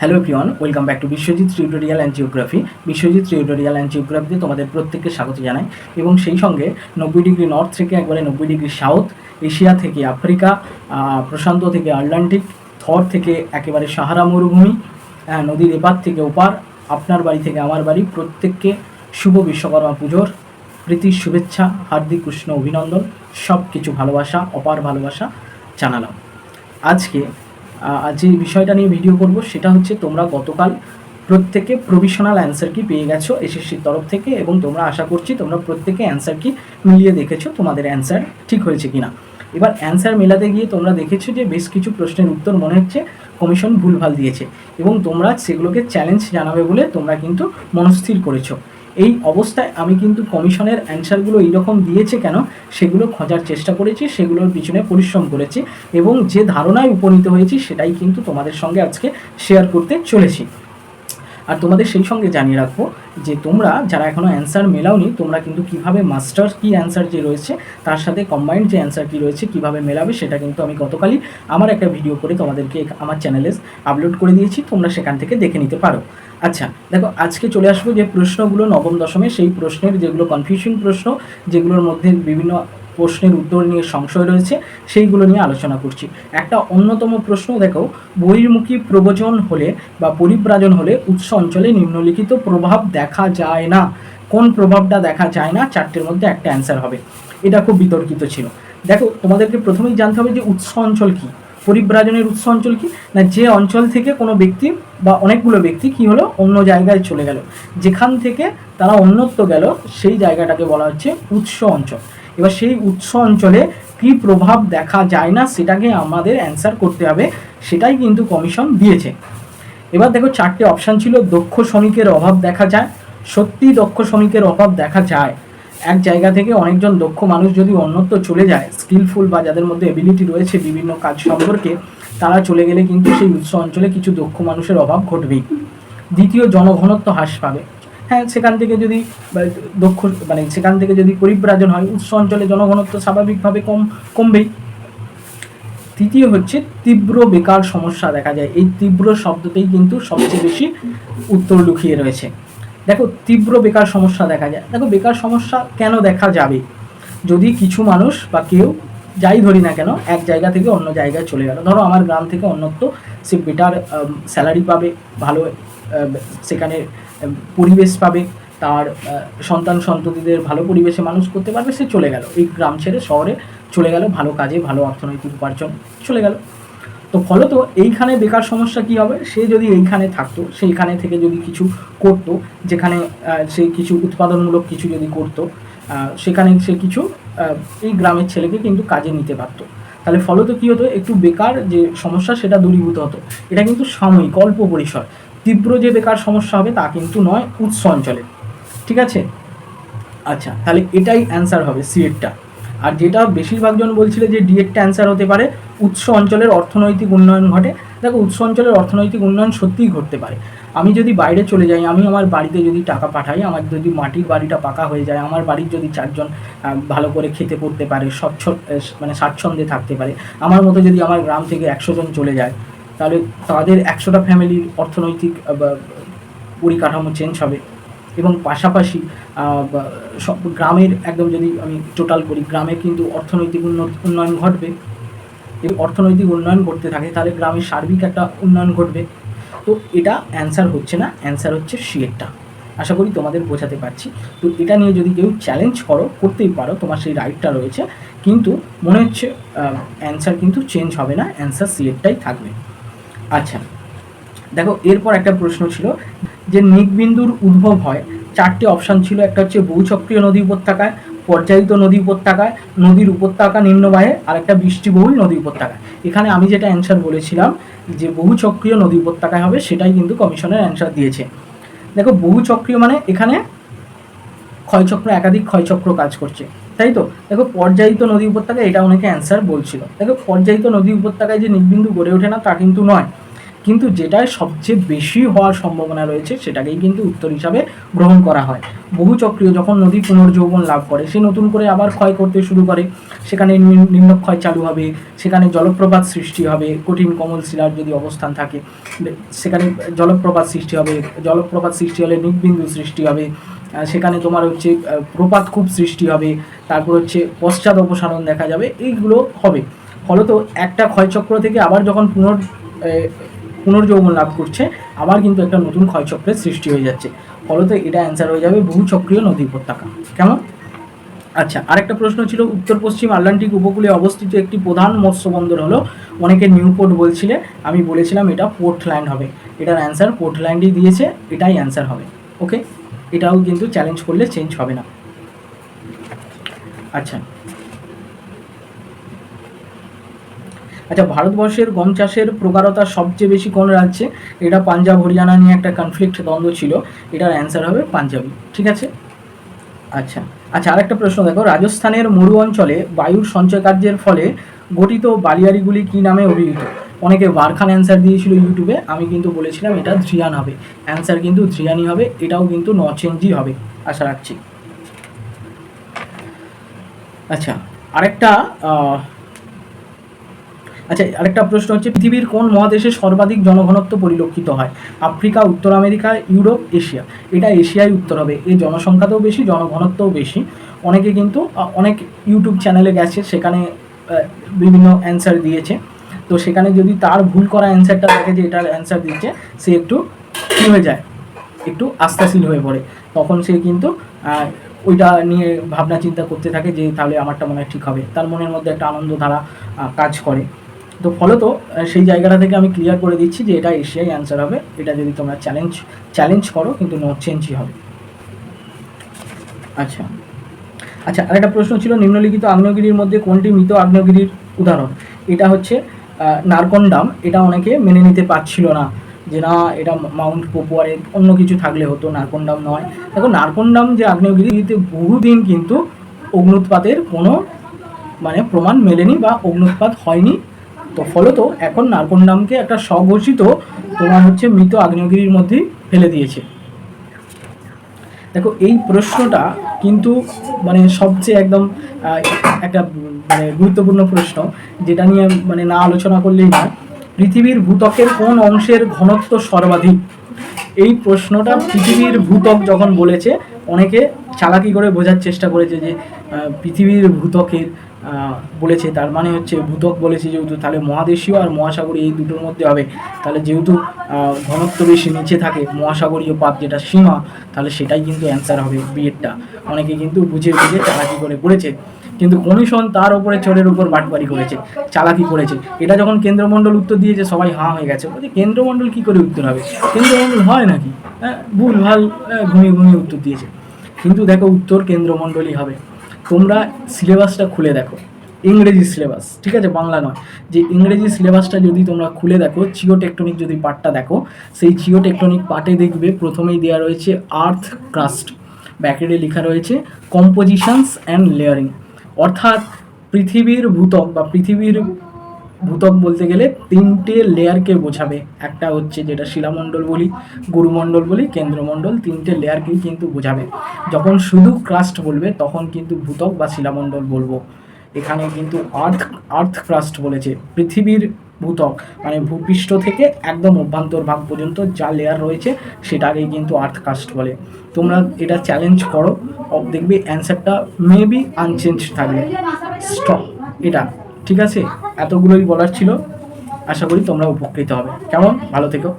Hello everyone welcome back to Biswajit tutorial and geography Biswajit tutorial and জিওগ্রাফিতে তোমাদের প্রত্যেককে স্বাগত জানাই। এবং সেই সঙ্গে নব্বই ডিগ্রি নর্থ থেকে, একবারে নব্বই ডিগ্রি সাউথ, এশিয়া থেকে আফ্রিকা প্রশান্ত থেকে আটলান্টিক, থর থেকে একেবারে সাহারা মরুভূমি নদীর এপার থেকে ওপার, আপনার বাড়ি থেকে আমার বাড়ি। প্রত্যেককে শুভ বিশ্বকর্মা পুজোর প্রীতির শুভেচ্ছা, হার্দিক কৃষ্ণ অভিনন্দন সব কিছু ভালোবাসা, অপার ভালোবাসা জানালাম। আজকে যে বিষয়টা নিয়ে ভিডিও করব, সেটা হচ্ছে তোমরা গতকাল প্রত্যেকে প্রভিশনাল অ্যান্সার কি পেয়ে গেছো এসএসসির তরফ থেকে এবং তোমরা আশা করছি তোমরা প্রত্যেকে অ্যান্সার কি মিলিয়ে দেখেছ তোমাদের অ্যান্সার ঠিক হয়েছে কিনা। এবার অ্যান্সার মেলাতে গিয়ে তোমরা দেখেছ যে বেশ কিছু প্রশ্নের উত্তর মনে হচ্ছে কমিশন ভুলভাল দিয়েছে এবং তোমরা সেগুলোকে চ্যালেঞ্জ জানাবে বলে তোমরা কিন্তু মনস্থির করেছ। এই অবস্থায় আমি কিন্তু কমিশনের অ্যান্সারগুলো এইরকম দিয়েছে কেন? সেগুলো খোঁজার চেষ্টা করেছি, সেগুলোর পিছনে পরিশ্রম করেছি এবং যে ধারণায় উপনীত হয়েছি সেটাই কিন্তু তোমাদের সঙ্গে আজকে শেয়ার করতে চলেছি। আর তোমাদের সেই সঙ্গে জানিয়ে রাখব যে তোমরা যারা এখনও অ্যান্সার মেলাওনি, তোমরা কিন্তু কীভাবে মাস্টার কি অ্যান্সার যে রয়েছে, তার সাথে কম্বাইন্ড যে অ্যান্সার কি রয়েছে, কীভাবে মেলাবে, সেটা কিন্তু আমি গতকালই আমার একটা ভিডিও করে তোমাদেরকে আমার চ্যানেলে আপলোড করে দিয়েছি, তোমরা সেখান থেকে দেখে নিতে পারো। আচ্ছা দেখো, আজকে চলে আসব যে প্রশ্নগুলো নবম দশমে, সেই প্রশ্নের যেগুলো কনফিউশন প্রশ্ন, যেগুলোর মধ্যে বিভিন্ন প্রশ্নের উত্তর নিয়ে সংশয় রয়েছে, সেইগুলো নিয়ে আলোচনা করছি। একটা অন্যতম প্রশ্ন, দেখো, বহির্মুখী প্রবচন হলে বা পরিব্রাজন হলে উৎস অঞ্চলে নিম্নলিখিত প্রভাব দেখা যায় না। কোন প্রভাবটা দেখা যায় না? চারটের মধ্যে একটা অ্যান্সার হবে। এটা খুব বিতর্কিত ছিল। দেখো, তোমাদেরকে প্রথমেই জানতে হবে যে উৎস অঞ্চল কী? পরিব্রাজনের উৎস অঞ্চল কি? না, যে অঞ্চল থেকে কোনো ব্যক্তি বা অনেকগুলো ব্যক্তি কি হলো? অন্য জায়গায় চলে গেল। যেখান থেকে তারা অন্যত্র গেল, সেই জায়গাটাকে বলা হচ্ছে উৎস অঞ্চল। এবার সেই উৎস অঞ্চলে কী প্রভাব দেখা যায় না, সেটাকে আমাদের অ্যান্সার করতে হবে। সেটাই কিন্তু কমিশন দিয়েছে। এবার দেখো চারটে অপশান ছিল, দক্ষ শ্রমিকের অভাব দেখা যায়, সত্যি দক্ষ শ্রমিকের অভাব দেখা যায়। এক জায়গা থেকে অনেকজন দক্ষ মানুষ যদি অন্যত্র চলে যায় স্কিলফুল বা যাদের মধ্যে এবিলিটি রয়েছে বিভিন্ন কাজ সম্পর্কে, তারা চলে গেলে কিন্তু সেই উৎস অঞ্চলে কিছু দক্ষ মানুষের অভাব ঘটবেই। দ্বিতীয়, জনঘনত্ব হ্রাস পাবে। হ্যাঁ সেখান থেকে যদি দক্ষ মানে সেখান থেকে যদি পরিব্রাজন হয় উৎস অঞ্চলে জনঘনত্ব স্বাভাবিকভাবে কম, কমবেই। তৃতীয় হচ্ছে তীব্র বেকার সমস্যা দেখা যায়। এই তীব্র শব্দতেই কিন্তু সবচেয়ে বেশি উত্তর লুকিয়ে রয়েছে। দেখো, তীব্র বেকার সমস্যা দেখা যায়। দেখো, বেকার সমস্যা কেন দেখা যাবে? যদি কিছু মানুষ বা কেউ, যাই ধরি না কেন, এক জায়গা থেকে অন্য জায়গায় চলে গেল। ধরো, আমার গ্রাম থেকে অন্যত্র সে বেটার স্যালারি পাবে, ভালো সেখানে পরিবেশ পাবে, তার সন্তান সন্ততিদের ভালো পরিবেশে মানুষ করতে পারবে, সে চলে গেল। এই গ্রাম ছেড়ে শহরে চলে গেল, ভালো কাজে, ভালো অর্থনৈতিক উপার্জন, চলে গেল। তো ফলত এইখানে বেকার সমস্যা কি হবে? সে যদি এইখানে থাকতো, সেইখানে থেকে যদি কিছু করতো, যেখানে সে কিছু উৎপাদনমূলক কিছু যদি করতো সেখানে সে কিছু এই গ্রামের ছেলেকে কিন্তু কাজে নিতে পারতো। তাহলে ফলত কী হতো? একটু বেকার যে সমস্যা, সেটা দূরীভূত হতো। এটা কিন্তু সাময়িক, অল্প পরিসর। তীব্র যে বেকার সমস্যা হবে তা কিন্তু নয়, উৎস অঞ্চলে। ঠিক আছে? আচ্ছা তাহলে এটাই অ্যান্সার হবে সিএডটা আর যেটা বেশিরভাগ জন বলছিল যে ডিএডটা অ্যান্সার হতে পারে, উৎস অঞ্চলের অর্থনৈতিক উন্নয়ন ঘটে। দেখো, উৎস অঞ্চলের অর্থনৈতিক উন্নয়ন সত্যিই ঘটতে পারে। আমি যদি বাইরে চলে যাই, আমি আমার বাড়িতে যদি টাকা পাঠাই, আমার যদি মাটির বাড়িটা পাকা হয়ে যায়, আমার বাড়ির যদি চারজন ভালো করে খেতে পড়তে পারে, স্বচ্ছ মানে স্বাচ্ছন্দ্যে থাকতে পারে, আমার মতো যদি আমার গ্রাম থেকে একশো জন চলে যায় তাহলে তাদের একশোটা ফ্যামিলির অর্থনৈতিক পরিকাঠামো চেঞ্জ হবে। এবং পাশাপাশি সব গ্রামের একদম যদি আমি টোটাল করি, গ্রামে কিন্তু অর্থনৈতিক উন্নয়ন ঘটবে। এই অর্থনৈতিক উন্নয়ন করতে থাকে, তাহলে গ্রামের সার্বিক একটা উন্নয়ন ঘটবে। তো এটা অ্যান্সার হচ্ছে না অ্যান্সার হচ্ছে সিএরটা আশা করি তোমাদের বোঝাতে পারছি। তো এটা নিয়ে যদি কেউ চ্যালেঞ্জ করো, করতেই পারো, তোমার সেই রাইটটা রয়েছে। কিন্তু মনে হচ্ছে অ্যান্সার কিন্তু চেঞ্জ হবে না অ্যান্সার সিএরটাই থাকবে। আচ্ছা। দেখো, এরপর একটা প্রশ্ন ছিল যে নিকবিন্দুর উদ্ভব হয়, চারটে অপশান ছিল, একটা হচ্ছে বহুচক্রীয় নদী উপত্যকায়, পর্যায়িত নদী উপত্যকায়, নদীর উপত্যকা নিম্নবাহে, আর একটা বৃষ্টিবহুল নদী উপত্যকায়। এখানে আমি যেটা অ্যান্সার বলেছিলাম যে বহুচক্রীয় নদী উপত্যকায় হবে, সেটাই কিন্তু কমিশনের অ্যান্সার দিয়েছে। দেখো, বহুচক্রীয় মানে এখানে ক্ষয়চক্র, একাধিক ক্ষয়চক্র কাজ করছে। তাই তো? দেখো, পর্যায়িত নদী উপত্যকা এটা অনেকে অ্যান্সার বলছিল। দেখো, পর্যায়িত নদী উপত্যকায় যে নির্বিন্দু গড়ে ওঠে না, তা কিন্তু নয়। কিন্তু যেটায় সবচেয়ে বেশি হওয়ার সম্ভাবনা রয়েছে, সেটাকেই কিন্তু উত্তর হিসাবে গ্রহণ করা হয়। বহু চক্রীয় যখন নদী পুনর্যৌবন লাভ করে, সে নতুন করে আবার ক্ষয় করতে শুরু করে। সেখানে নিম্ন- নিম্নক্ষয় চালু হবে, সেখানে জলপ্রপাত সৃষ্টি হবে, কঠিন কমল শিলার যদি অবস্থান থাকে, সেখানে জলপ্রপাত সৃষ্টি হবে, জলপ্রপাত সৃষ্টি হলে নিকবিন্দু সৃষ্টি হবে। সেখানে তোমার হচ্ছে প্রপাত খুব সৃষ্টি হবে, তারপর হচ্ছে পশ্চাৎ অপসারণ দেখা যাবে, এইগুলো হবে। ফলত একটা ক্ষয়চক্র থেকে আবার যখন পুনর পুনর্যৌবন লাভ করছে, আবার কিন্তু একটা নতুন ক্ষয়চক্রের সৃষ্টি হয়ে যাচ্ছে। ফলত এটা অ্যান্সার হয়ে যাবে বহু চক্রীয় নদী উপত্যকা। কেমন? আচ্ছা আরেকটা প্রশ্ন ছিল, উত্তর পশ্চিম আটলান্টিক উপকূলে অবস্থিত একটি প্রধান মৎস্য বন্দর হলো, অনেকে নিউপোর্ট বলছিলে, আমি বলেছিলাম এটা পোর্টল্যান্ড হবে। এটার অ্যান্সার পোর্টল্যান্ডই দিয়েছে, এটাই অ্যান্সার হবে। ওকে এটাও কিন্তু চ্যালেঞ্জ করলে চেঞ্জ হবে না। আচ্ছা। আচ্ছা ভারতবর্ষের গম চাষের প্রকারতা সবচেয়ে বেশি কোন রাজ্যে? এটা পাঞ্জাব, হরিয়ানা নিয়ে একটা কনফ্লিক্ট দ্বন্দ্ব ছিল। এটার অ্যান্সার হবে পাঞ্জাবি, ঠিক আছে? আচ্ছা আচ্ছা আরেকটা প্রশ্ন দেখো। রাজস্থানের মরু অঞ্চলে বায়ুর সঞ্চয় কার্যের ফলে গঠিত বালিয়ারিগুলি কি নামে অভিহিত? অনেকে বারখান অ্যান্সার দিয়েছিল ইউটিউবে আমি কিন্তু বলেছিলাম এটা ধ্রিয়ান হবে। অ্যান্সার কিন্তু ধ্রিয়ানই হবে, এটাও কিন্তু নচেঞ্জই হবে, আশা রাখছি। আচ্ছা আরেকটা আচ্ছা আরেকটা প্রশ্ন হচ্ছে, পৃথিবীর কোন মহাদেশে সর্বাধিক জনঘনত্ব পরিলক্ষিত হয়? আফ্রিকা, উত্তর আমেরিকা, ইউরোপ, এশিয়া। এটা এশিয়ায় উত্তর হবে এই জনসংখ্যাতেও বেশি, জনঘনত্বও বেশি। অনেকে কিন্তু অনেক ইউটিউব চ্যানেলে গেছে, সেখানে বিভিন্ন অ্যান্সার দিয়েছে। তো সেখানে যদি তার ভুল করা অ্যান্সারটা দেখে যে এটার অ্যান্সার দিচ্ছে, সে একটু কী হয়ে যায়? একটু আস্থাশীল হয়ে পড়ে। তখন সে কিন্তু ওইটা নিয়ে ভাবনা চিন্তা করতে থাকে যে তাহলে আমারটা মনে হয় ঠিক হবে। তার মনের মধ্যে একটা আনন্দ ধারা কাজ করে। তো ফলত সেই জায়গাটা থেকে আমি ক্লিয়ার করে দিচ্ছি যে এটা এশিয়াই অ্যান্সার হবে। এটা যদি তোমরা চ্যালেঞ্জ চ্যালেঞ্জ করো, কিন্তু নো চেঞ্জই হবে। আচ্ছা। আচ্ছা আরেকটা প্রশ্ন ছিল, নিম্নলিখিত আগ্নেয়গিরির মধ্যে কোনটি মৃত আগ্নেয়গিরির উদাহরণ? এটা হচ্ছে আহ, নারকন্ডাম এটা অনেকে মেনে নিতে পারছিল না যে না এটা মাউন্ট পপুয়ারে অন্য কিছু থাকলে হতো নারকন্ডাম নয়। দেখো নারকন্ডাম যে আগ্নেয়গিরিতে বহুদিন কিন্তু অগ্নুৎপাতের কোনো মানে প্রমাণ মেলেনি বা অগ্নুৎপাত হয়নি। তো ফলত এখন নারকন্ডামকে একটা স্বঘোষিত তোমার হচ্ছে মৃত আগ্নেয়গিরির মধ্যেই ফেলে দিয়েছে। দেখো এই প্রশ্নটা কিন্তু মানে সবচেয়ে একদম একটা মানে গুরুত্বপূর্ণ প্রশ্ন যেটা নিয়ে মানে না আলোচনা করলেই না পৃথিবীর ভূতকের কোন অংশের ঘনত্ব সর্বাধিক? এই প্রশ্নটা পৃথিবীর ভূতক যখন বলেছে অনেকে চালাকি করে বোঝার চেষ্টা করেছে যে পৃথিবীর ভূত্বকের আহ, বলেছে। তার মানে হচ্ছে ভূতক বলেছে যেহেতু তাহলে মহাদেশীয় আর মহাসাগরীয় এই দুটোর মধ্যে হবে। তাহলে যেহেতু ঘনত্ব বেশি নিচে থাকে মহাসাগরীয় পাত যেটা সীমা, তাহলে সেটাই কিন্তু অ্যান্সার হবে বিয়েরটা। অনেকে কিন্তু বুঝে বুঝে চালাকি করে পড়েছে কিন্তু কমিশন তার উপরে চোরের উপর বাটবারি করেছে, চালাকি করেছে। এটা যখন কেন্দ্রমণ্ডল উত্তর দিয়েছে, সবাই হাঁ হয়ে গেছে। বলছে, কেন্দ্রমণ্ডল কী করে উত্তর হবে? কেন্দ্রমণ্ডল হয় নাকি? হ্যাঁ ভুল ভালো ঘুমিয়ে ঘুমিয়ে উত্তর দিয়েছে। কিন্তু দেখো, উত্তর কেন্দ্রমণ্ডলই হবে। তোমরা সিলেবাসটা খুলে দেখো। ইংরেজি সিলেবাস, ঠিক আছে? বাংলা নয়। যে ইংরেজি সিলেবাসটা যদি তোমরা খুলে দেখো চিও টেকটনিক যদি পার্টটা দেখো, সেই চিওটেকটনিক পার্টে দেখবে প্রথমেই দেওয়া রয়েছে আর্থ ক্রাস্ট। ব্যাকেটে লেখা রয়েছে কম্পোজিশনস অ্যান্ড লেয়ারিং। অর্থাৎ পৃথিবীর ভূতক বা পৃথিবীর ভূতক বলতে গেলে তিনটে লেয়ারকে বোঝাবে। একটা হচ্ছে যেটা শিলামণ্ডল বলি, গুরুমণ্ডল বলি, কেন্দ্রমণ্ডল, তিনটে লেয়ারকেই কিন্তু বোঝাবে। যখন শুধু ক্রাস্ট বলবে, তখন কিন্তু ভূতক বা শিলামণ্ডল বলব। এখানে কিন্তু আর্থ আর্থ ক্রাস্ট বলেছে, পৃথিবীর ভূতক মানে ভূপৃষ্ঠ থেকে একদম অভ্যন্তর ভাগ পর্যন্ত যা লেয়ার রয়েছে, সেটাকেই কিন্তু আর্থ কাস্ট বলে। তোমরা এটা চ্যালেঞ্জ করো দেখবে অ্যান্সারটা মেবি আনচেঞ্জ থাকবে। স্টপ এটা। ঠিক আছে? এতগুলোই বলার ছিল। আশা করি তোমরা উপকৃত হবে। কেমন? ভালো থেকো।